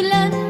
Beklenmedik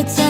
Yeter bana Yeter